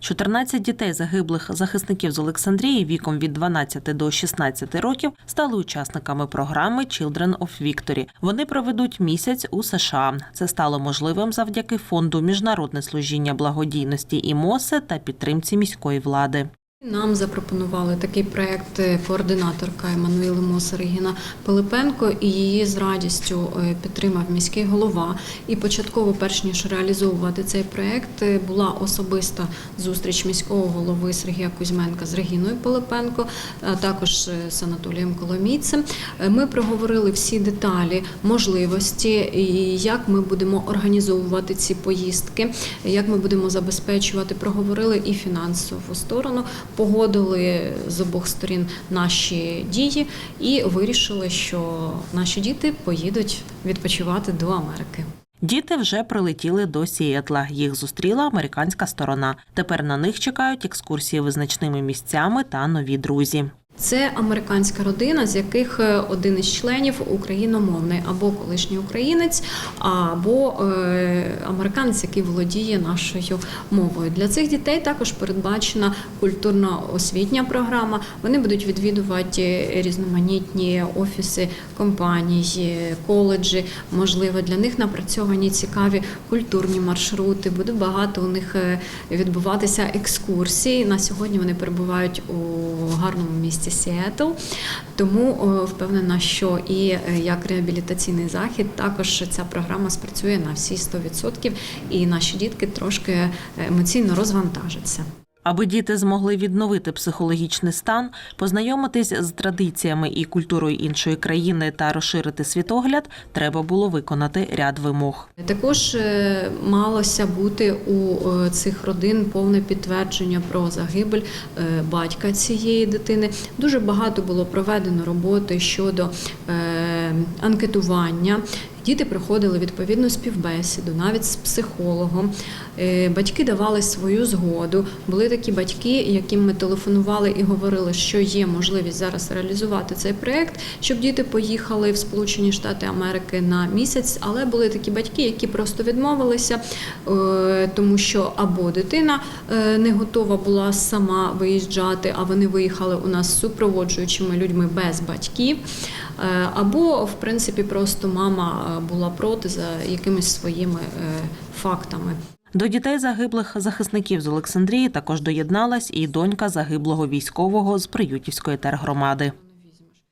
14 дітей загиблих захисників з Олександрії віком від 12 до 16 років стали учасниками програми Children of Victory. Вони проведуть місяць у США. Це стало можливим завдяки фонду Міжнародне служіння благодійності і МОСЕ та підтримці міської влади. Нам запропонували такий проект е, координаторка Еммануїли Моса Регіна Пилипенко, і її з радістю е, підтримав міський голова. І початково, перш ніж реалізовувати цей проект, е, була особиста зустріч міського голови Сергія Кузьменка з Регіною Пилипенко, а також з Анатолієм Коломійцем. Ми проговорили всі деталі, можливості, як ми будемо організовувати ці поїздки, як ми будемо забезпечувати. Проговорили і фінансову сторону погодили з обох сторін наші дії і вирішили, що наші діти поїдуть відпочивати до Америки. Діти вже прилетіли до Сіетла. Їх зустріла американська сторона. Тепер на них чекають екскурсії визначними місцями та нові друзі. Це американська родина, з яких е, один із членів україномовний або колишній українець, або е, американець, який володіє нашою мовою. Для цих дітей також передбачена культурно-освітня програма. Вони будуть відвідувати різноманітні офіси компаній, коледжі. Можливо, для них напрацьовані цікаві культурні маршрути. Буде багато у них е, відбуватися екскурсій. На сьогодні вони перебувають у гарному місті Сіетл. Тому впевнена, що і е, як реабілітаційний захід також ця програма спрацює на всі 100%, і наші дітки трошки е, емоційно розвантажаться. Аби діти змогли відновити психологічний стан, познайомитись з традиціями і культурою іншої країни та розширити світогляд, треба було виконати ряд вимог. Також е, малося бути у е, цих родин повне підтвердження про загибель е, батька цієї дитини. Дуже багато було проведено роботи щодо анкетування. Діти проходили відповідну співбесіду, навіть з психологом. Е, Батьки давали свою згоду. Були такі батьки, яким ми телефонували і говорили, що є можливість зараз реалізувати цей проект, щоб діти поїхали в Сполучені Штати Америки на місяць. Але були такі батьки, які просто відмовилися, е, тому що або дитина е, не готова була сама виїжджати, а вони виїхали у нас супроводжуючими людьми без батьків. Або, в принципі, просто мама була проти за якимись своїми е, фактами. До дітей загиблих захисників з Олександрії також доєдналась і донька загиблого військового з Приютівської тергромади.